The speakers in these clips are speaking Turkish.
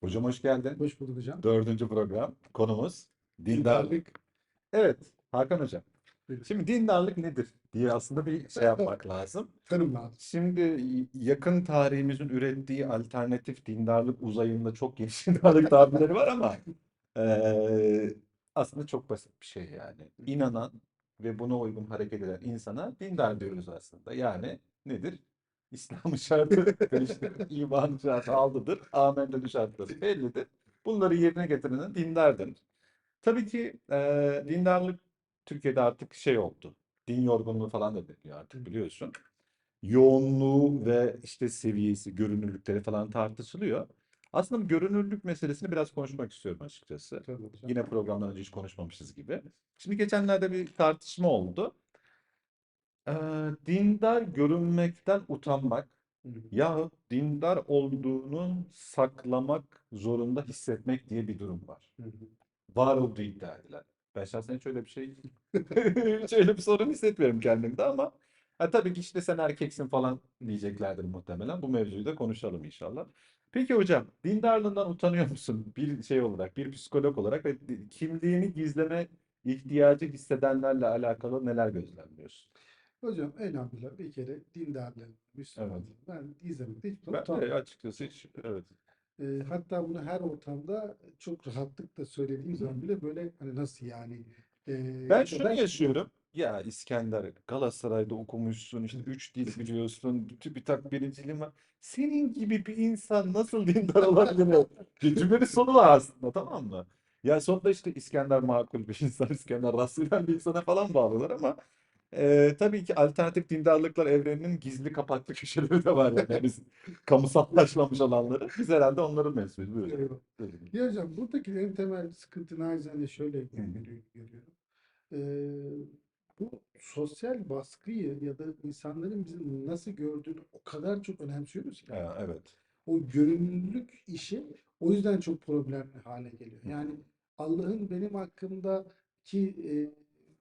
Hocam hoş geldin. Hoş bulduk hocam. Dördüncü program. Konumuz dindarlık. Dindarlık. Evet, Hakan Hocam. Buyurun. Şimdi dindarlık nedir diye aslında bir şey yapmak lazım. Tanım lazım. Şimdi yakın tarihimizin ürettiği alternatif dindarlık uzayında çok geniş dindarlık tabirleri var ama eee, aslında çok basit bir şey yani. İnanan ve buna uygun hareket eden insana dindar diyoruz aslında. Yani nedir? İslam'ın şartı imanın şartı aldıdır, amenna şartları bellidir. Bunları yerine getirenin dindar denir. Tabii ki eee, dindarlık Türkiye'de artık şey oldu. Din yorgunluğu falan da deniyor artık biliyorsun yoğunluğu ve işte seviyesi, görünürlükleri falan tartışılıyor. Aslında bu görünürlük meselesini biraz konuşmak istiyorum açıkçası. Tabii hocam. Yine programdan önce hiç konuşmamışız gibi. Şimdi geçenlerde bir tartışma oldu. Dindar görünmekten utanmak Hı hı. yahut dindar olduğunu saklamak zorunda hissetmek diye bir durum var. Hı hı. Var olduğu iddia edilen. Ben şahsen hiç öyle bir şey, hiç öyle bir sorun hissetmiyorum kendimde ama ha, tabii ki işte sen erkeksin falan diyeceklerdir muhtemelen. Bu mevzuyu da konuşalım inşallah. Peki hocam, dindarlığından utanıyor musun bir şey olarak, bir psikolog olarak ve kimliğini gizleme ihtiyacı hissedenlerle alakalı neler gözlemliyorsun? Hocam elhamdülillah bir kere dindarlığım, Müslümanlığım. Ben izlemekte hiç Ben de utanmıyorum. açıkçası hiç, evet. Ee, hatta bunu her ortamda çok rahatlıkla söylediğim zaman bile böyle hani nasıl yani? Ee, Ben şunu da- yaşıyorum. Ya İskender Galatasaray'da okumuşsun işte üç dil biliyorsun TÜBİTAK birinciliğin var. Senin gibi bir insan nasıl dindar olabilir? ya? Cümlenin sonu var aslında tamam mı? Ya sonunda işte İskender makul bir insan, İskender rastgele bir insana falan bağlılar ama e, tabii ki alternatif dindarlıklar evreninin gizli kapaklı köşeleri de var yani. Biz kamusallaşmamış olanları. Biz herhalde onların mensubu. Buyurun. Ya hocam buradaki en temel sıkıntı naçizane şöyle görüyorum. Ee, bu sosyal baskıyı ya da insanların bizi nasıl gördüğünü o kadar çok önemsiyoruz ki. Ha, evet. o görünürlük işi o yüzden çok problemli hale geliyor. Yani Allah'ın benim hakkımdaki e,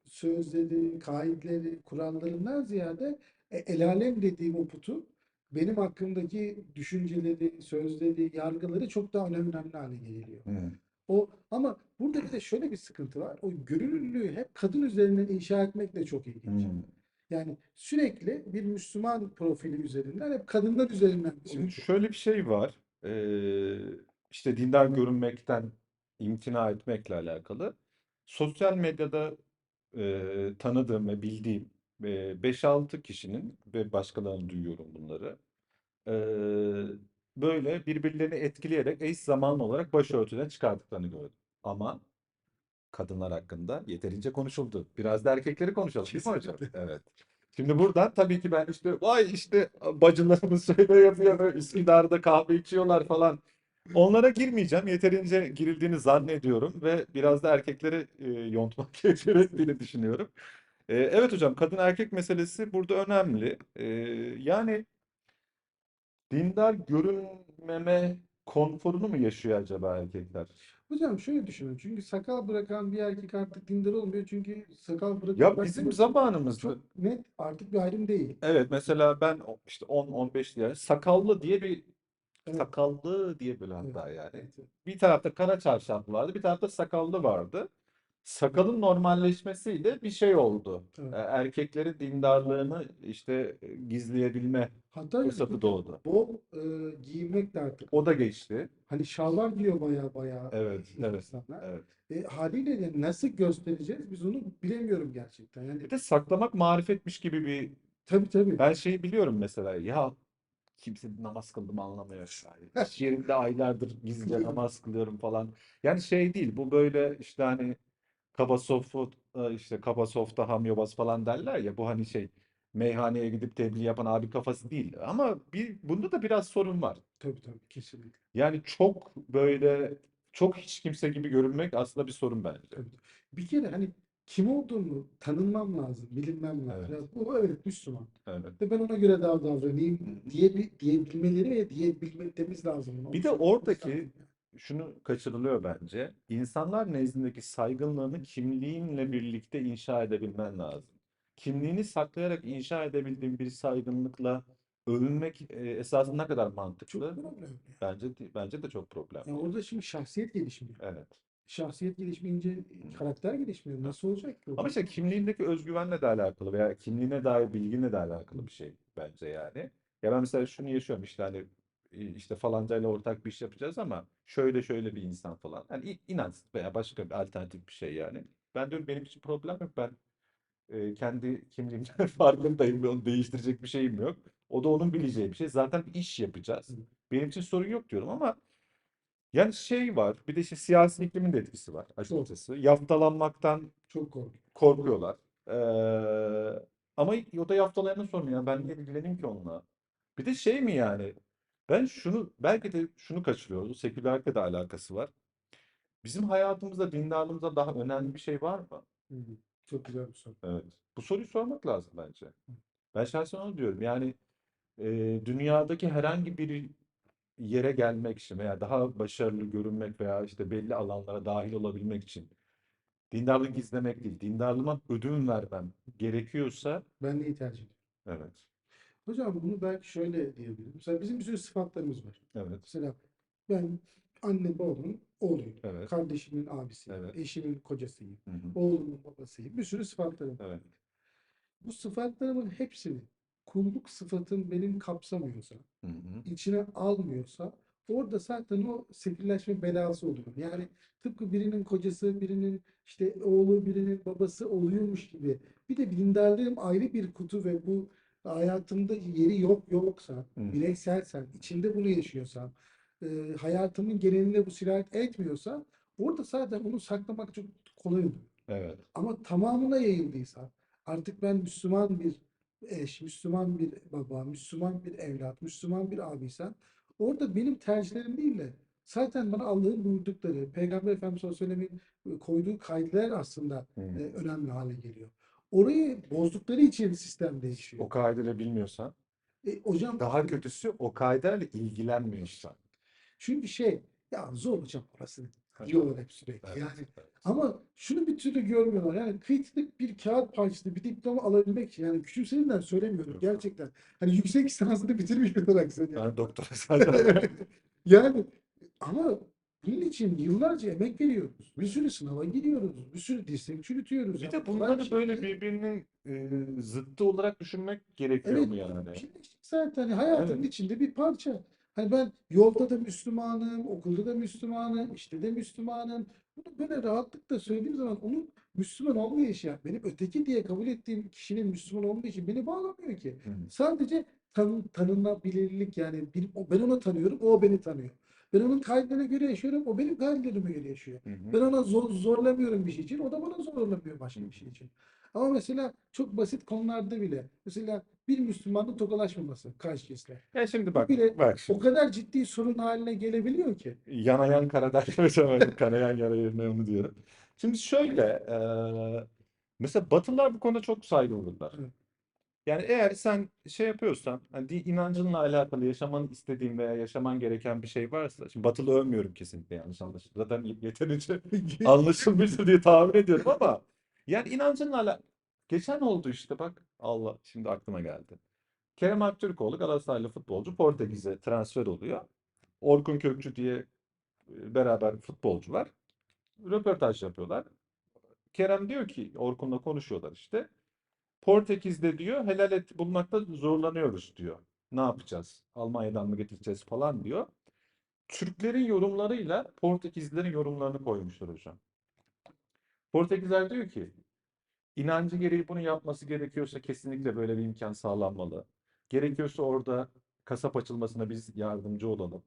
sözleri, kaidleri, kurallarından ziyade e, el alem dediğim o putun benim hakkımdaki düşünceleri, sözleri, yargıları çok daha önemli hale geliyor. Hı. O ama burada bir de şöyle bir sıkıntı var. O görünürlüğü hep kadın üzerinden inşa etmek de çok ilginç. Hı. Yani sürekli bir Müslüman profili üzerinden hep kadınlar üzerinden Şimdi konuşuyor. şöyle bir şey var. Ee, işte dindar görünmekten imtina etmekle alakalı. Sosyal medyada e, tanıdığım ve bildiğim e, 5-6 kişinin ve başkalarını duyuyorum bunları. e, böyle birbirlerini etkileyerek eş zamanlı olarak başörtüden çıkardıklarını gördüm. Ama kadınlar hakkında yeterince konuşuldu. Biraz da erkekleri konuşalım değil mi hocam? Evet. Şimdi buradan tabii ki ben işte vay işte bacılarımız şöyle yapıyor Üsküdar'da kahve içiyorlar falan. Onlara girmeyeceğim. Yeterince girildiğini zannediyorum ve biraz da erkekleri e, yontmak gerektiğini düşünüyorum. E, evet hocam kadın erkek meselesi burada önemli. E, yani dindar görünmeme konforunu mu yaşıyor acaba erkekler? Hocam şöyle düşünün. Çünkü sakal bırakan bir erkek artık dindar olmuyor. Çünkü sakal bırakıp Ya bizim zamanımızda çok net artık bir ayrım değil. Evet mesela ben o- işte 10-15 diye sakallı diye bir. Sakallı diye böyle hatta yani. Bir tarafta kara çarşaflı vardı, bir tarafta sakallı vardı. Sakalın normalleşmesiyle bir şey oldu. Evet. E, Erkeklerin dindarlığını işte e, gizleyebilme Hatta fırsatı doğdu. bol e, giyinmek de artık. O da geçti. Hani şalvar giyiyor baya baya Evet, evet, insanlar. evet. E, haliyle de nasıl göstereceğiz biz onu bilemiyorum gerçekten. Yani Bir de saklamak marifetmiş gibi bir tabii tabii. Ben şeyi biliyorum mesela ya kimse namaz kıldığımı anlamıyor. Yani iş yerimde aylardır gizlice namaz kılıyorum falan. Yani şey değil bu böyle işte hani kaba sofu işte kaba softa hamyobaz falan derler ya bu hani şey meyhaneye gidip tebliğ yapan abi kafası değil. Ama bir bunda da biraz sorun var. Tabii tabii kesinlikle. Yani çok böyle çok hiç kimse gibi görünmek aslında bir sorun bence. Tabii. Bir kere hani kim olduğunu tanınmam lazım, bilinmem lazım. Evet. Bu evet Müslüman. Evet. Ve ben ona göre daha davranayım diye diyebilmeleri ve diyebilmemiz lazım. Bir de oradaki şunu kaçırılıyor bence. İnsanlar nezdindeki saygınlığını kimliğinle birlikte inşa edebilmen lazım. Kimliğini saklayarak inşa edebildiğin bir saygınlıkla övünmek e, esasında ne kadar Çok mantıklı? problemli. Bence bence de çok problemli. Yani orada şimdi şahsiyet gelişmiyor. Evet. Şahsiyet gelişmeyince karakter gelişmiyor. Nasıl olacak ki? Ama işte kimliğindeki özgüvenle de alakalı veya kimliğine dair bilginle de alakalı bir şey bence yani. Ya ben mesela şunu yaşıyorum işte hani işte falancayla ortak bir iş yapacağız ama şöyle şöyle bir insan falan. Hani i- inanç veya başka bir alternatif bir şey yani. Ben diyorum benim için problem yok. Ben e, kendi kimliğimden farkındayım ve onu değiştirecek bir şeyim yok. O da onun bileceği bir şey. Zaten iş yapacağız. Benim için sorun yok diyorum ama yani şey var. Bir de işte siyasi iklimin de etkisi var açıkçası. Yaftalanmaktan Çok korkuyorum. korkuyorlar. Ee, ama o da yaftalayana sormuyor. Yani ben niye ilgileneyim ki onunla? Bir de şey mi yani? Ben şunu belki de şunu kaçırıyoruz. Sekülerlikle de alakası var. Bizim hayatımızda dindarlığımızda daha önemli bir şey var mı? Hı. Çok güzel bir soru. Evet. Bu soruyu sormak lazım bence. Ben şahsen onu diyorum. Yani e, dünyadaki herhangi bir yere gelmek için veya daha başarılı görünmek veya işte belli alanlara dahil olabilmek için dindarlık gizlemek değil, dindarlığıma ödün vermem gerekiyorsa Ben neyi tercih ediyorum? evet, Hocam bunu belki şöyle diyebilirim. Mesela bizim bir sürü sıfatlarımız var. evet, Mesela ben anne babamın oğluyum. evet, Kardeşimin abisiyim. Evet. Eşimin kocasıyım. hı hı, Oğlumun babasıyım. Bir sürü sıfatlarım var. evet, Bu sıfatlarımın hepsini kulluk sıfatım benim kapsamıyorsa, hı hı, içine almıyorsa orada zaten o sekülerleşme belası oluyor. Yani tıpkı birinin kocası, birinin işte oğlu, birinin babası oluyormuş gibi. Bir de dindarlığım ayrı bir kutu ve bu hayatımda yeri yok yoksa, Hı. bireyselsem, içinde bunu yaşıyorsam, e, hayatımın geneline bu sirayet etmiyorsa orada zaten onu saklamak çok kolay oluyor. evet, Ama tamamına yayıldıysa artık ben Müslüman bir eş, Müslüman bir baba, Müslüman bir evlat, Müslüman bir abiysen orada benim tercihlerim değil de zaten bana Allah'ın buyurdukları, Peygamber Efendimiz sallallahu aleyhi ve sellem'in koyduğu kaideler aslında hı. e, önemli hale geliyor. Orayı bozdukları için sistem değişiyor. O kaideyle bilmiyorsan, E, hocam daha kötüsü o kaidelerle ilgilenmiyorsan. çünkü şey ya zor hocam orası. Diyorlar hep sürekli. Evet, Yani evet. Ama şunu bir türlü görmüyorlar. Yani kritik bir kağıt parçası, bir diploma alabilmek. Yani küçümsediğimden söylemiyorum Yok. gerçekten. Hani yüksek lisansını bitirmiş bir olarak söylüyorum. Ben doktora zaten Yani ama bunun için yıllarca emek veriyoruz. Bir sürü sınava giriyoruz. Bir sürü dirsek çürütüyoruz. bir de bunları bir şey böyle değil. birbirinin e, zıttı olarak düşünmek gerekiyor Evet, mu yani? birleştik zaten. Hani hayatın Evet. içinde bir parça. Hani ben yolda da Müslümanım, okulda da Müslümanım, işte de Müslümanım. Bunu böyle rahatlıkla söylediğim zaman onun Müslüman olmayışı, benim öteki diye kabul ettiğim kişinin Müslüman olmayışı beni bağlamıyor ki. Hı. Sadece tan tanınabilirlik yani bir, ben onu tanıyorum, o beni tanıyor. Ben onun kaidelerine göre yaşıyorum, o benim kaidelerime göre yaşıyor. Hı hı. Ben ona zor, zorlamıyorum bir şey için, o da bana zorlamıyor başka bir şey için. Ama mesela çok basit konularda bile, mesela bir Müslümanın tokalaşmaması karşı cinsle. Ya şimdi bak, bile bak O kadar ciddi sorun haline gelebiliyor ki. Yanayan kara derler. Kanayan yara yerine onu diyorum. Şimdi şöyle, eee, mesela Batılılar bu konuda çok saygı olurlar. Evet. Yani eğer sen şey yapıyorsan, hani inancınla alakalı yaşaman istediğin veya yaşaman gereken bir şey varsa, şimdi Batılı övmüyorum kesinlikle yanlış anlaşılmasın. Zaten yeterince anlaşılmıştır diye tahmin ediyorum ama yani inancınla alakalı. Geçen oldu işte bak Allah şimdi aklıma geldi. Kerem Aktürkoğlu Galatasaraylı futbolcu Portekiz'e transfer oluyor. Orkun Kökçü diye beraber futbolcu var. Röportaj yapıyorlar. Kerem diyor ki Orkun'la konuşuyorlar işte. Portekiz'de diyor helal et bulmakta zorlanıyoruz diyor. Ne yapacağız? Almanya'dan mı getireceğiz falan diyor. Türklerin yorumlarıyla Portekizlilerin yorumlarını koymuşlar hocam. Portekizler diyor ki inancı gereği bunu yapması gerekiyorsa kesinlikle böyle bir imkan sağlanmalı. Gerekiyorsa orada kasap açılmasına biz yardımcı olalım.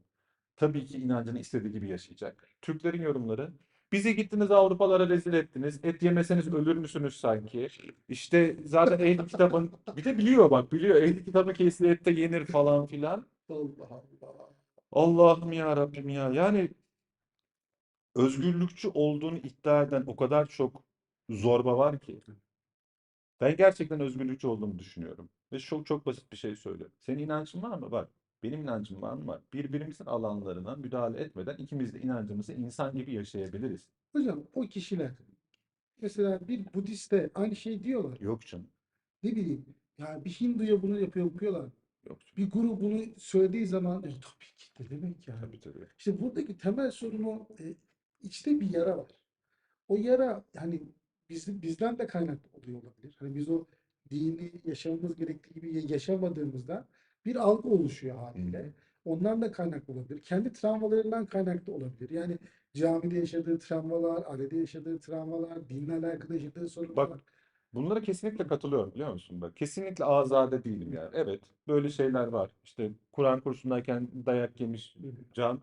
Tabii ki inancını istediği gibi yaşayacak. Türklerin yorumları bizi gittiniz Avrupalara rezil ettiniz. Et yemeseniz ölür müsünüz sanki? İşte zaten ehli kitabın bir de biliyor bak biliyor ehli kitabın kesilir ette yenir falan filan. Allah Allah. Allah'ım ya Rabbim ya. Yani özgürlükçü olduğunu iddia eden o kadar çok zorba var ki. Ben gerçekten özgürlükçü olduğumu düşünüyorum. Ve çok çok basit bir şey söylüyorum. Senin inancın var mı? Var. Benim inancım var mı? Var. Birbirimizin alanlarına müdahale etmeden ikimiz de inancımızı insan gibi yaşayabiliriz. Hocam o kişiler mesela bir Budist de aynı şey diyorlar. Yok canım. Ne bileyim ya bir Hindu'ya bunu yapıyor yapıyorlar. Yok. Bir grup bunu söylediği zaman "E, tabii ki ne demek yani. Tabii tabii. İşte buradaki temel sorun o e, içte bir yara var. O yara hani biz, bizden de kaynaklı oluyor olabilir. Hani biz o dini yaşamamız gerektiği gibi ya- yaşamadığımızda bir algı oluşuyor haliyle. Ondan da kaynaklı olabilir. Kendi travmalarından kaynaklı olabilir. Yani camide yaşadığı travmalar, ailede yaşadığı travmalar, dinle alakalı yaşadığı sorunlar. Bak, Bunlara kesinlikle katılıyorum biliyor musun? Bak, kesinlikle azade değilim yani. Evet, böyle şeyler var. İşte Kur'an kursundayken dayak yemiş cam,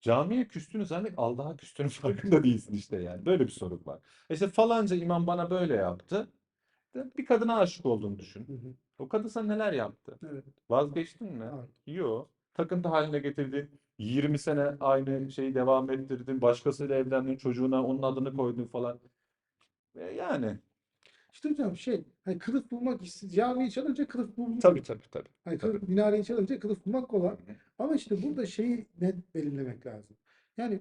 camiye küstüğünü zannet Allah'a küstüğünün farkında değilsin işte yani. Böyle bir sorun var. İşte falanca imam bana böyle yaptı. Bir kadına aşık olduğunu düşün. Hı hı. O kadın sana neler yaptı? Evet. Vazgeçtin mi? Hayır. Yok. Takıntı haline getirdin. 20 sene aynı şeyi devam ettirdin. Başkasıyla evlendin. Çocuğuna onun adını koydun falan. E yani. İşte hocam şey, hani kılıf bulmak. Camiyi çalınca kılıf bulmak. Tabii tabii tabii. Hani tabii. kılıf, minareyi çalınca kılıf bulmak kolay. Ama işte burada şeyi net belirlemek lazım. Yani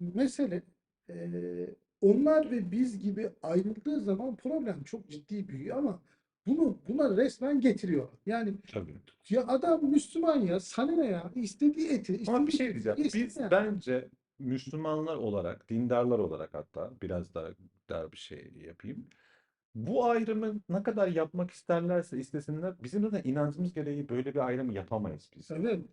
mesele eee, onlar ve biz gibi ayrıldığı zaman problem çok ciddi büyüyor ama bunu buna resmen getiriyor. Yani Tabii. ya adam Müslüman ya sana ne ya istediği eti Ama bir istediği şey diyeceğim. Biz ya. bence Müslümanlar olarak, dindarlar olarak hatta biraz daha dar bir şey yapayım. Bu ayrımı ne kadar yapmak isterlerse istesinler, bizim zaten inancımız gereği böyle bir ayrımı yapamayız biz. Evet.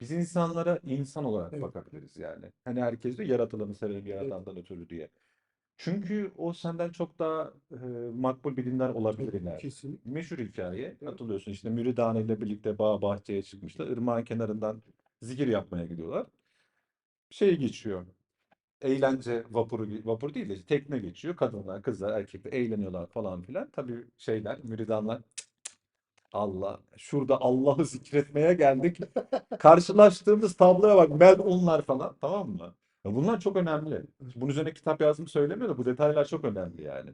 Biz insanlara insan olarak Evet. bakabiliriz yani. Hani herkes de yaratılanı severim yaratandan ötürü diye. Çünkü o senden çok daha e, makbul bir dindar olabilir ileride. Kesinlikle. Meşhur hikaye. Evet. Hatırlıyorsun işte Müridane ile birlikte bağ bahçeye çıkmışlar. Irmağın kenarından zikir yapmaya gidiyorlar. Şey geçiyor. Eğlence vapuru, vapur değil de tekne geçiyor. Kadınlar, kızlar, erkekler eğleniyorlar falan filan. Tabii şeyler, müridanlar "Cık, cık, Allah, şurada Allah'ı zikretmeye geldik. Karşılaştığımız tabloya bak, melunlar falan, tamam mı? Ya bunlar çok önemli. Bunun üzerine kitap yazdım söylemiyor da bu detaylar çok önemli yani.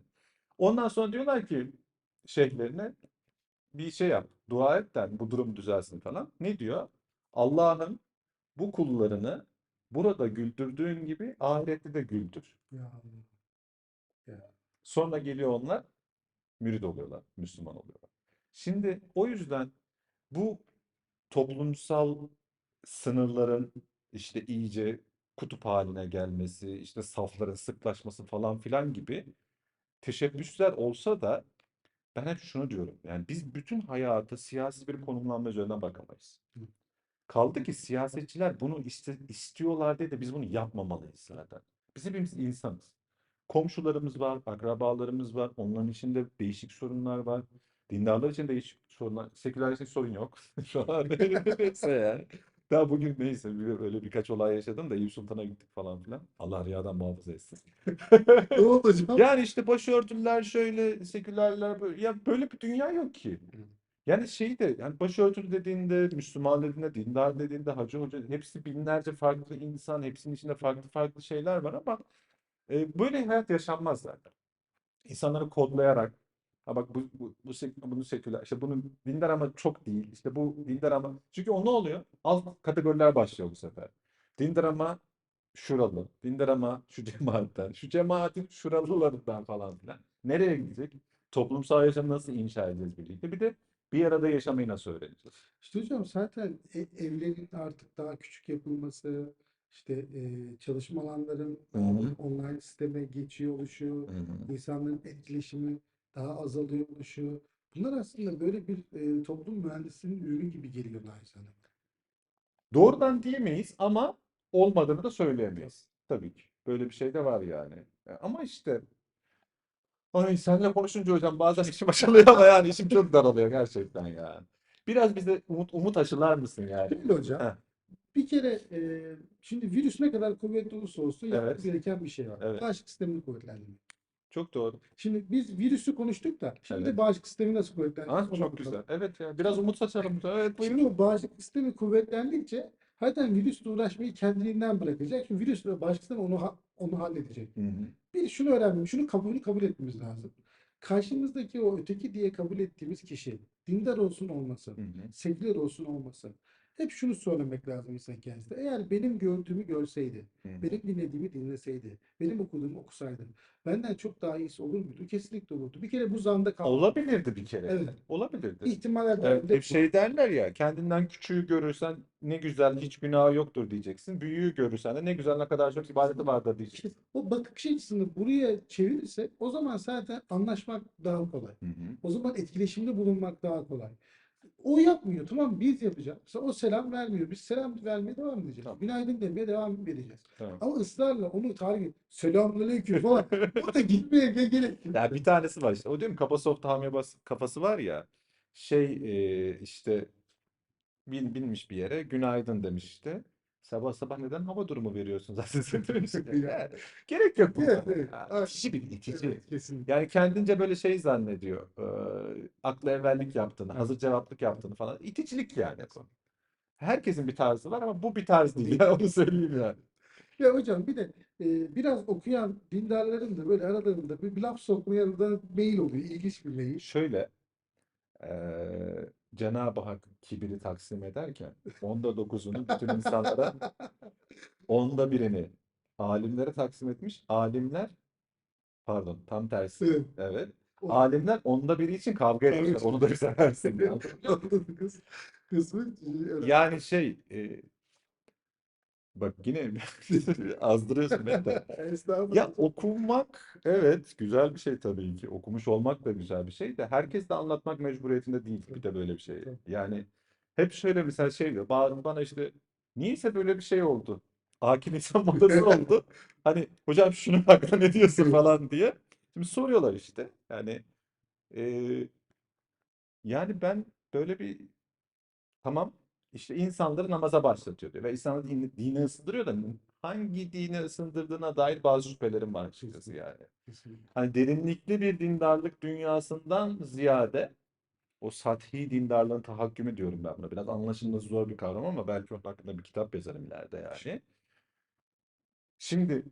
Ondan sonra diyorlar ki şeyhlerine bir şey yap, dua et de bu durum düzelsin falan. Ne diyor? Allah'ın bu kullarını burada güldürdüğün gibi ahirette de güldür. Ya, ya. Sonra geliyor onlar mürid oluyorlar, Müslüman oluyorlar. Şimdi o yüzden bu toplumsal sınırların işte iyice kutup haline gelmesi, işte safların sıklaşması falan filan gibi teşebbüsler olsa da ben hep şunu diyorum. Yani biz bütün hayatı siyasi bir konumlanma üzerinden bakamayız. Kaldı ki siyasetçiler bunu iste, istiyorlar diye de biz bunu yapmamalıyız zaten. Biz hepimiz insanız. Komşularımız var, akrabalarımız var. Onların içinde değişik sorunlar var. Dindarlar için değişik sorunlar. Seküleriste sorun yok. Şu an neyse yani. Daha bugün neyse bir- öyle birkaç olay yaşadım da Eyüp Sultan'a gittik falan filan. Allah riyadan muhafaza etsin. Ne oldu hocam? Yani işte başörtüler şöyle, sekülerler böyle. Ya böyle bir dünya yok ki. Yani şey de yani başörtülü dediğinde, Müslüman dediğinde, dindar dediğinde, hacı hoca hepsi binlerce farklı insan, hepsinin içinde farklı farklı şeyler var ama e, böyle hayat yaşanmaz zaten. İnsanları kodlayarak ha bak bu, bu, bu bunu seküler işte bunu dindar ama çok değil işte bu dindar ama çünkü o ne oluyor? Alt kategoriler başlıyor bu sefer. Dindar ama şuralı, dindar ama şu cemaatten, şu cemaatin şuralılarından falan filan. Nereye gidecek? Toplumsal yaşamı nasıl inşa edeceğiz birlikte? Bir de bir arada yaşamayı nasıl öğreneceğiz? İşte hocam zaten e- evlerin artık daha küçük yapılması, işte e, çalışma alanların Hı hı. online sisteme geçiyor oluşu, insanların etkileşimi daha azalıyor oluşu. Bunlar aslında böyle bir e, toplum mühendisliğinin ürünü gibi geliyor naçizane. Doğrudan diyemeyiz ama olmadığını da söyleyemeyiz. Tabii ki. Böyle bir şey de var yani. E, Ama işte ay seninle konuşunca hocam bazen içim açılıyor ama yani içim çok daralıyor gerçekten yani. Biraz bize umut umut aşılar mısın yani? Şöyle hocam, Heh, bir kere e, şimdi virüs ne kadar kuvvetli olursa olsun Evet. gereken bir şey var. Evet. Bağışıklık sistemini kuvvetlendirmek. çok doğru. Şimdi biz virüsü konuştuk da şimdi Evet. de bağışıklık sistemi nasıl kuvvetlendiririz Ah, ona çok bakalım. güzel. Evet ya biraz umut saçalım. Evet buyurun. Şimdi o bağışıklık sistemi kuvvetlendikçe zaten virüsle uğraşmayı kendiliğinden bırakacak. Çünkü virüs ve bağışıklık sistemi onu ha- onu halledecek. Hı hı. Bir şunu öğrenmemiz, şunu kabulünü kabul etmemiz lazım. Karşımızdaki o öteki diye kabul ettiğimiz kişi dindar olsun olmasın, Hı hı. seküler olsun olmasın. Hep şunu söylemek lazım insan kendisine. Eğer benim gördüğümü görseydi, hı. benim dinlediğimi dinleseydi, benim okuduğumu okusaydı, benden çok daha iyisi olur muydu? Kesinlikle olurdu. Bir kere bu zanda kalmak. Olabilirdi bir kere. Evet. Olabilirdi. İhtimaller Evet, hep şey derler ya kendinden küçüğü görürsen ne güzel hiç günahı yoktur diyeceksin. Büyüğü görürsen de ne güzel ne kadar çok ibadeti vardır diyeceksin. İşte o bakış açısını buraya çevirirsek o zaman zaten anlaşmak daha kolay. Hı hı. O zaman etkileşimde bulunmak daha kolay. O yapmıyor tamam biz yapacağız. Mesela o selam vermiyor. Biz selam vermeye devam edeceğiz. Tamam. Günaydın demeye devam edeceğiz. Tamam. Ama ısrarla onu tarif et. Selamünaleyküm falan. O da gitmeye ge- gerek yok. Ya bir tanesi var işte. O diyorum kafa soft hamle bas kafası var ya. Şey e, işte bin, binmiş bir yere günaydın demiş işte. Sabah sabah neden hava durumu veriyorsun zaten sen demiş. Yani gerek yok buna. Evet, evet. İtici bir itici. Evet, kesinlikle. Yani kendince böyle şey zannediyor. E, aklı evvellik yaptığını, hazır cevaplık yaptığını falan. İticilik yani. Herkesin bir tarzı var ama bu bir tarz değil. Ya, onu söyleyeyim yani. Ya hocam bir de e, biraz okuyan dindarların da böyle aralarında bir, bir laf sokmaya da meyil oluyor. İlginç bir meyil. Şöyle eee Cenab-ı Hak kibiri taksim ederken onda dokuzunu bütün insanlara onda birini alimlere taksim etmiş. Alimler pardon tam tersi. Evet. Evet. Alimler onda biri için kavga etmişler. Onu da bize versin. kısmı. Yani şey e, bak yine azdırıyorsun beni de. Estağfurullah. Ya okumak evet güzel bir şey tabii ki. Okumuş olmak da güzel bir şey de herkes de anlatmak mecburiyetinde değil. Bir de böyle bir şey. Yani hep şöyle mesela şey diyor. Bana, bana işte niyeyse böyle bir şey oldu. Akif insan modası oldu. Hani hocam şunun hakkında ne diyorsun falan diye. Şimdi soruyorlar işte. Yani eee, yani ben böyle bir tamam işte insanları namaza başlatıyor diyor. Ve insanları dini, dini ısındırıyor da hangi dini ısındırdığına dair bazı şüphelerim var açıkçası yani. Hani derinlikli bir dindarlık dünyasından ziyade o sathi dindarlığın tahakkümü diyorum ben buna. Biraz anlaşılması zor bir kavram ama belki onun hakkında bir kitap yazarım ileride yani. Şimdi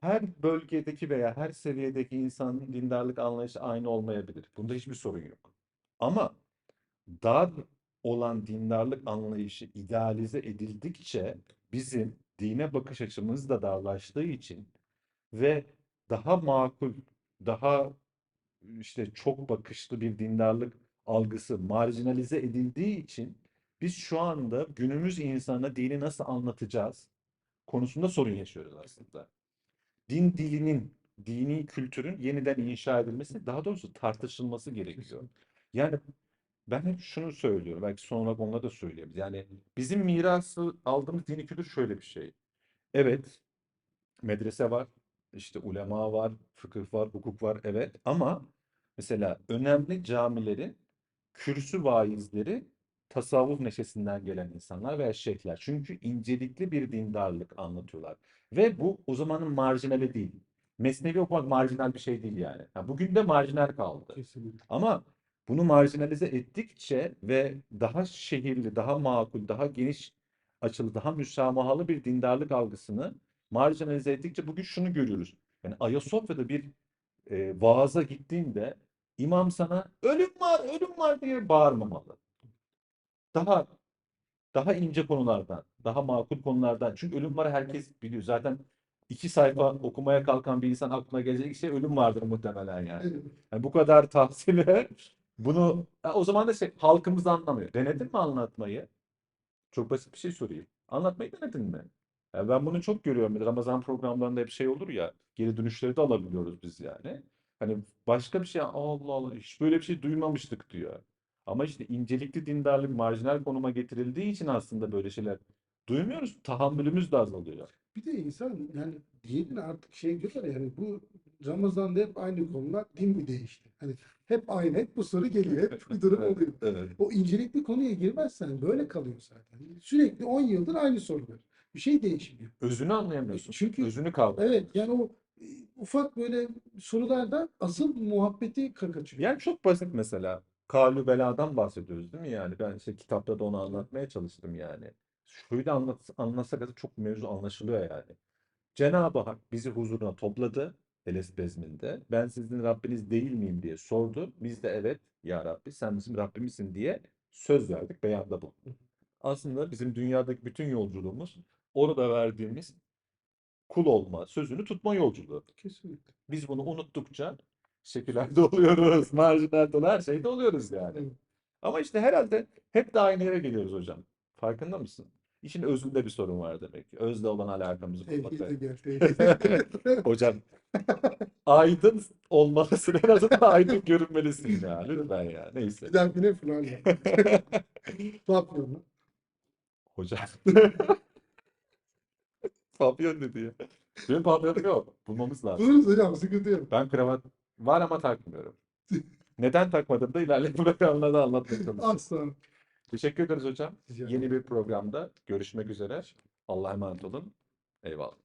her bölgedeki veya her seviyedeki insanın dindarlık anlayışı aynı olmayabilir. Bunda hiçbir sorun yok. Ama dar olan dindarlık anlayışı idealize edildikçe bizim dine bakış açımız da darlaştığı için ve daha makul, daha işte çok bakışlı bir dindarlık algısı marjinalize edildiği için biz şu anda günümüz insana dini nasıl anlatacağız konusunda sorun yaşıyoruz aslında. Din dilinin, dini kültürün yeniden inşa edilmesi, daha doğrusu tartışılması gerekiyor. Yani ben hep şunu söylüyorum, belki sonra onunla da söyleyebiliriz. Yani bizim mirası aldığımız dini kültür şöyle bir şey. Evet, medrese var, işte ulema var, fıkıh var, hukuk var, evet. Ama mesela önemli camilerin kürsü vaizleri tasavvuf neşesinden gelen insanlar veya şeyhler. Çünkü incelikli bir dindarlık anlatıyorlar. Ve bu o zamanın marjinali değil. Mesnevi okumak marjinal bir şey değil yani. Ha, bugün de marjinal kaldı. Kesinlikle. Ama bunu marjinalize ettikçe ve daha şehirli, daha makul, daha geniş açılı, daha müsamahalı bir dindarlık algısını marjinalize ettikçe bugün şunu görüyoruz. Yani Ayasofya'da bir e, vaaza gittiğinde imam sana ölüm var, ölüm var diye bağırmamalı. Daha daha ince konulardan, daha makul konulardan. Çünkü ölüm var herkes biliyor. Zaten iki sayfa okumaya kalkan bir insan aklına gelecek şey ölüm vardır muhtemelen yani. Yani bu kadar tahsile bunu o zaman da şey halkımız anlamıyor. Denedin mi anlatmayı? Çok basit bir şey sorayım. Anlatmayı denedin mi? Ya ben bunu çok görüyorum. Ramazan programlarında hep şey olur ya geri dönüşleri de alabiliyoruz biz yani. Hani başka bir şey Allah Allah hiç böyle bir şey duymamıştık diyor. Ama işte incelikli dindarlık marjinal konuma getirildiği için aslında böyle şeyler duymuyoruz. Tahammülümüz de azalıyor. Bir de insan yani diyelim artık şey diyorlar yani bu Ramazan'da hep aynı konular din mi değişti? Hani hep aynı hep bu soru geliyor. Hep bir durum oluyor. Evet. O incelikli konuya girmezsen böyle kalıyor zaten. Sürekli 10 yıldır aynı sorular. Bir şey değişmiyor. Özünü anlayamıyorsun. Çünkü- Özünü kavra. Evet yani o e, ufak böyle sorulardan asıl muhabbeti ka- kaçıyor. Yani çok basit mesela. Kalü beladan bahsediyoruz değil mi yani? Ben işte kitapta da onu anlatmaya çalıştım yani. Şöyle anlat, anlatsak da çok mevzu anlaşılıyor yani. Cenab-ı Hak bizi huzuruna topladı. Elest bezminde. Ben sizin Rabbiniz değil miyim diye sordu. Biz de evet ya Rabbi sen bizim Rabbimizsin diye söz verdik, beyanda bulunduk. aslında bizim dünyadaki bütün yolculuğumuz orada verdiğimiz kul olma, sözünü tutma yolculuğu. Kesinlikle. Biz bunu unuttukça sekülerde oluyoruz, marjinalde her şeyde oluyoruz yani. Ama işte herhalde hep de aynı yere geliyoruz hocam. Farkında mısın? İşin özünde bir sorun var demek ki. Özle olan alakamızı tevhide. Hocam aydın olmalısın. En azından aydın görünmelisin ya. Lütfen ya. Neyse. Bir dahakine falan yap. Papyonu. Hocam. Papyon dedi ya. Benim papyonum yok. Bulmamız lazım. Buluruz hocam sıkıntı yok. Ben kravat var ama takmıyorum. Neden takmadım da ilerleyen programlarda anlatmaya çalışacağım. Aslan. Teşekkür ederiz hocam. Rica Yeni bir programda görüşmek üzere. Allah'a emanet olun. Eyvallah.